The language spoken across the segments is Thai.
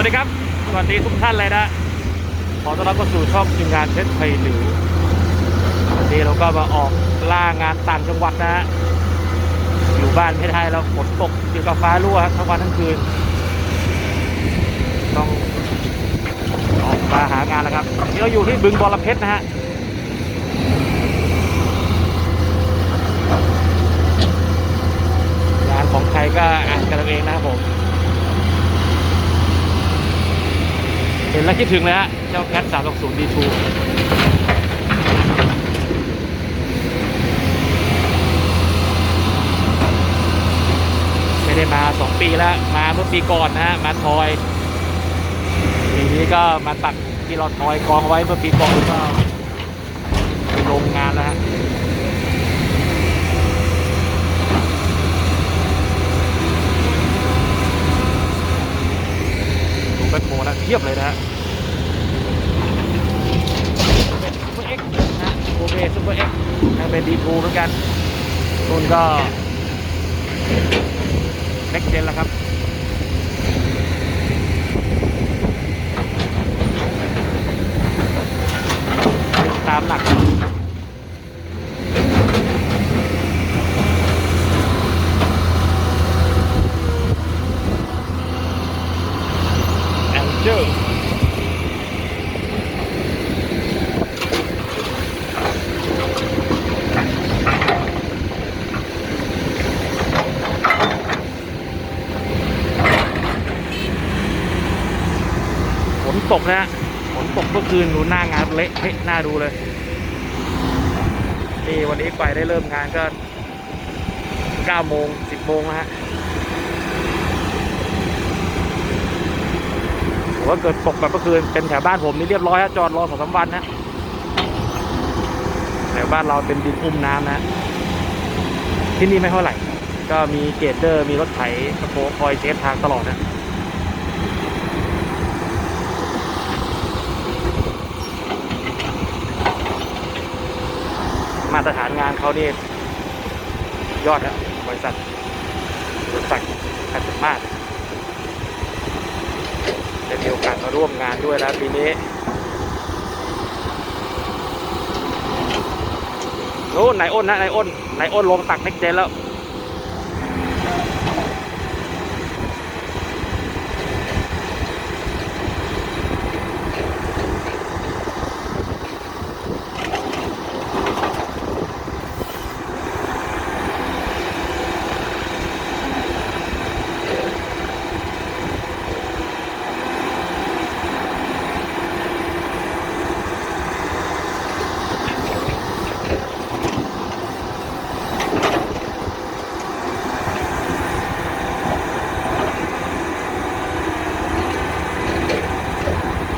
วัสดีครับ สวัสดีทุกท่านเลยนะ ขอต้อนรับเข้าสู่ช่องทีมงานเพชรไทยหลิววันนี้เราก็มาออกล่างานต่างจังหวัดนะฮะ อยู่บ้านไม่ได้แล้วฝนตกอยู่กับฟ้ารั่วครับทั้งวันทั้งคืน ต้องออกมาหางานแล้วครับนี่เราอยู่ที่บึงบอระเพ็ดนะฮะงานของใครก็อ่านกันเองนะครับผม ห็นแล้วคิดถึงเลยฮะ เจ้าแคท360 D2 ไม่ได้มา 2 ปีแล้ว มาเมื่อปีก่อนนะฮะ มาทอยปีนี้ก็มาตัดที่เราทอยกองไว้เมื่อปีก่อนก็ไปลงงานแล้วฮะดูแบทโมนะเทียบเลยนะฮะซูเปอร์เอ็กซ์นะโอเบซูเปอร์เอ็กซ์ยังเป็นดีทูเหมือนกันนุ่น ก็เล็กเจนแล้วครับ ตามหลัก แองเจิลฝน ตกนะฮะฝนตกเมื่อคืนดูหน้างานเละเทะหน้าดูเลยนี่วันนี้ไปได้เริ่มงานก็9โมง10โมงนะฮะว่าเกิดตกแบบเมื่อคืนเป็นแถวบ้านผมนี่เรียบร้อยฮะจอดรอสองสามวันนะแถวบ้านเราเป็นดินอุ้มน้ำนะ ที่นี่ไม่เท่าไหร่ ก็มีเกตเดอร์มีรถไถตะโกคอยเช็ดทางตลอดนะ มาตรฐานงานเขานี่ยอดนะบริษัทบริษัทขัดสมาศได้มีโอกาสมาร่วมงานด้วยแล้วปีนี้โอ้นายอ้นนะนายอ้นนายอ้นลงตักเน็กเจนแล้ว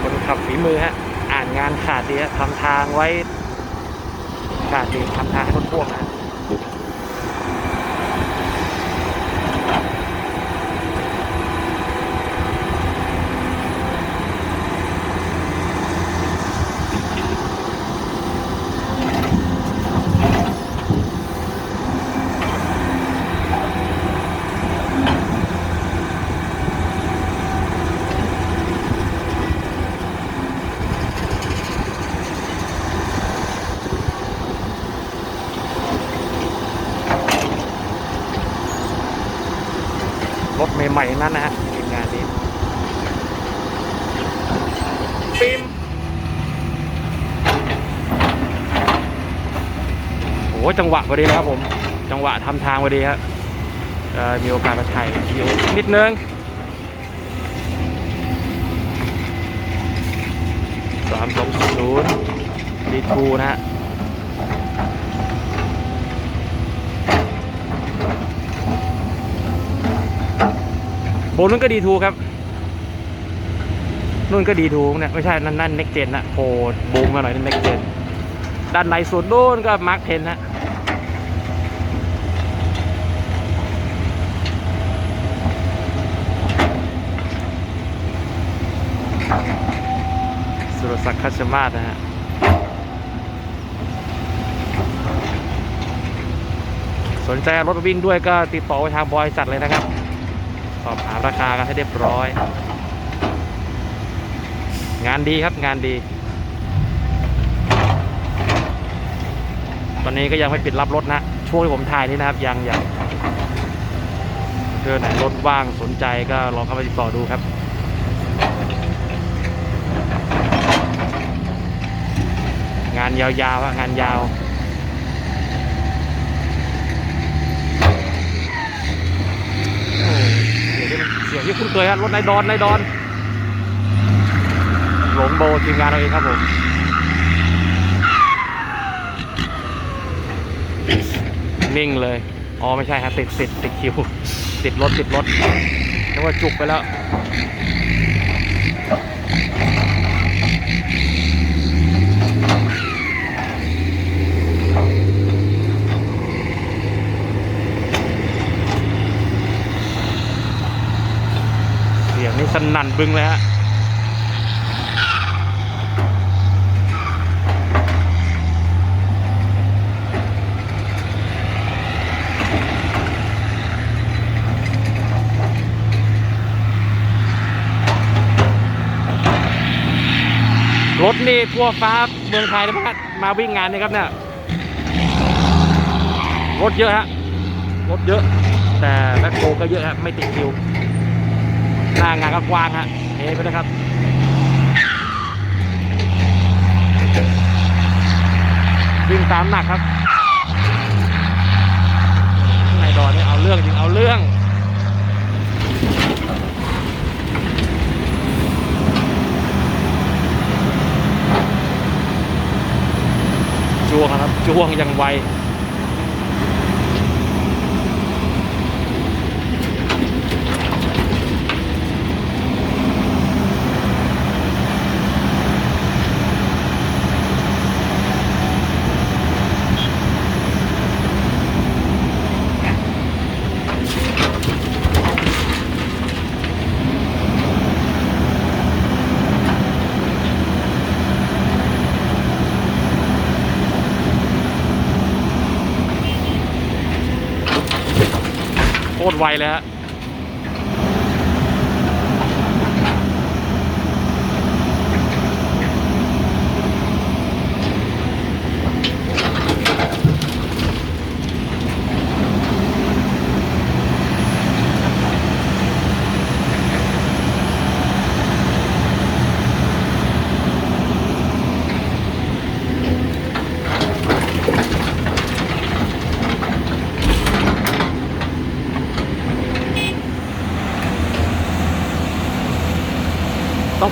คนขับฝีมือฮะ อ่านงานขาดดีฮะทำทาง ไว้ ขาดดีทำทางให้รถพ่วงนะฮะรถ ใหม่ๆทั้งนั้นนะฮะทีมงานนี้ปิมโอ้จังหวะพอดีนะครับผม จังหวะทำทางพอดีครับเอ่อมีโอกาสมาถ่ายวิดีโอนิดนึงสามสองศูนย์ดีทูนะฮะ โบนุ่นก็ดีทูครับนุ่นก็ดีทูเนี่ยไม่ใช่นั่นนั่นเน็กเจนนะโผล่บูมมาหน่อยนั่นเน็กเจนด้านในสุดนู่นก็มาร์คเทนฮะสุรศักดิ์คัชมาศนะฮะสนใจรถวิ่งด้วยก็ติดต่อไปทางบริษัทเลยนะครับ สอบถามราคากันให้เรียบร้อย งานดีครับงานดี ตอนนี้ก็ยังไม่ปิดรับรถนะ ช่วงที่ผมถ่ายนี่นะครับ ยังยังเออไหนรถว่างสนใจก็ลองเข้าไปติดต่อดูครับงานยาวๆอะงานยาว เสียงที่มันเสียงที่คุ้นเคยฮะรถนายดอนนายดอน หลงโบทีมงานเราเองครับผมนิ่งเลย อ๋อ ไม่ใช่ฮะติดติดติดคิว ติดรถติดรถนึกว่าจุกไปแล้ว นั่นบึงเลยฮะรถนี่ทั่วฟ้าเมืองไทยนะครับมาวิ่งงานนี่ครับเนี่ยรถเยอะฮะรถเยอะ แต่แบ็คโฮก็เยอะฮะไม่ติดคิว หน้างานก็กว้างฮะเทไปนะครับวิ่งตามหนักครับนายดอนนี่เอาเรื่องจริงเอาเรื่องจ้วงครับจ้วงอย่างไว โคตรไวเลยฮะ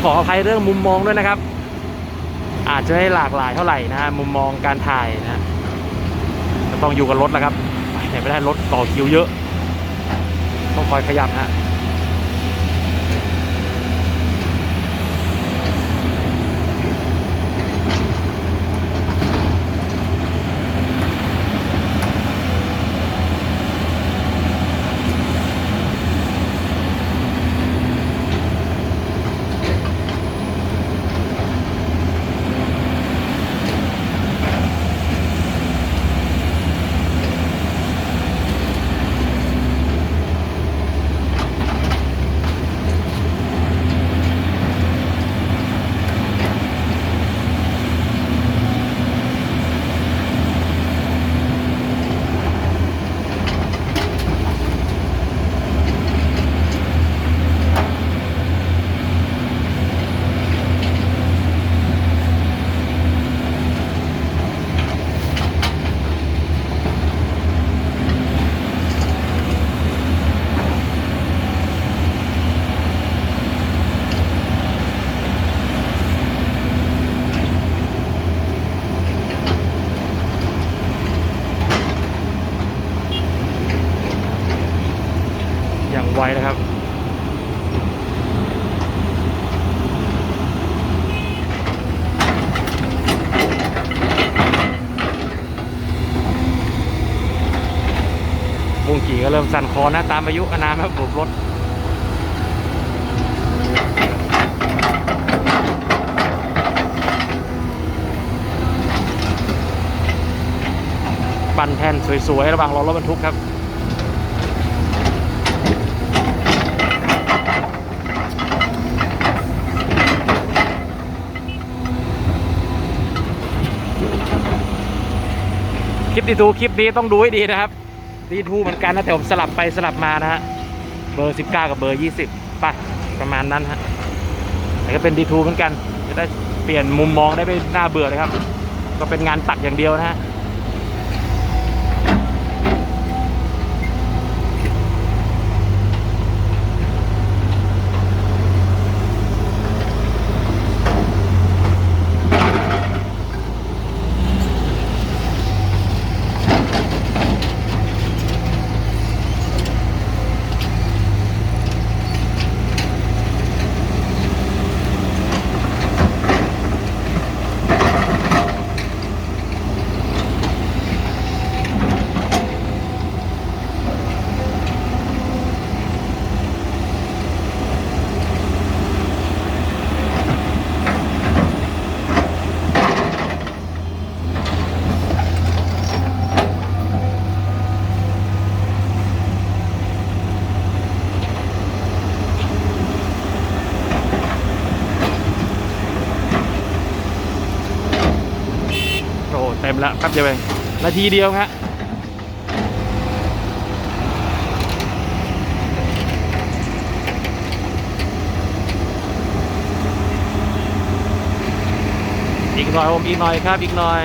องขออภัยเรื่องมุมมองด้วยนะครับ อาจจะไม่หลากหลายเท่าไหร่นะฮะมุมมองการถ่ายนะฮะต้องอยู่กับรถแล้วครับไปไหนไม่ได้รถต่อคิวเยอะ ต้องคอยขยับฮะ อย่างไวนะครับมุงกี่ก็เริ่มสั่นคอนะตามอายุอานามครับบุกรถปั่นแผ่นสวยๆ ระหว่างรอรถบรรทุกครับ ลิปดีทูคลิปนี้ต้องดูให้ดีนะครับดีทูเหมือนกันนะแต่ผมสลับไปสลับมานะฮะเบอร์ 19 กับเบอร์ 20ป่ะประมาณนั้นฮะแต่ก็เป็นดีทูเหมือนกันจะได้เปลี่ยนมุมมองได้ไม่น่าเบื่อเลยครับ ก็เป็นงานตักอย่างเดียวนะฮะ แล้วแป๊บเดียวเองนาทีเดียวฮะอีกหน่อยผมอีกหน่อยครับอีกหน่อย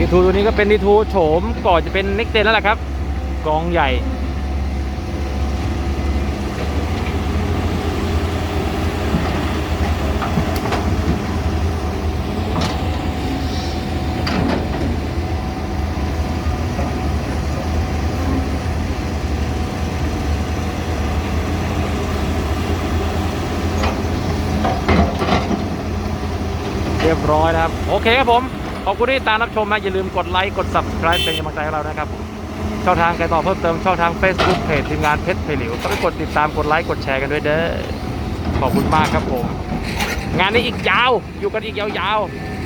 ดีทูตัวนี้ก็เป็นดีทูโฉมก่อนจะเป็นเน็กเจนแล้วแหละครับ กองใหญ่ เรียบร้อยนะครับ โอเคครับผม ขอบคุณที่ตามรับชมนะอย่าลืมกดไลค์กด subscribe เป็นกำลังใจให้เรานะครับช่องทางการต่อเพิ่มเติมช่องทาง Facebook เพจทีมงานเพชรเพลิวก็ไปกดติดตามกดไลค์กดแชร์กันด้วยเด้อขอบคุณมากครับผม งานนี้อีกยาวอยู่กันอีกยาวๆ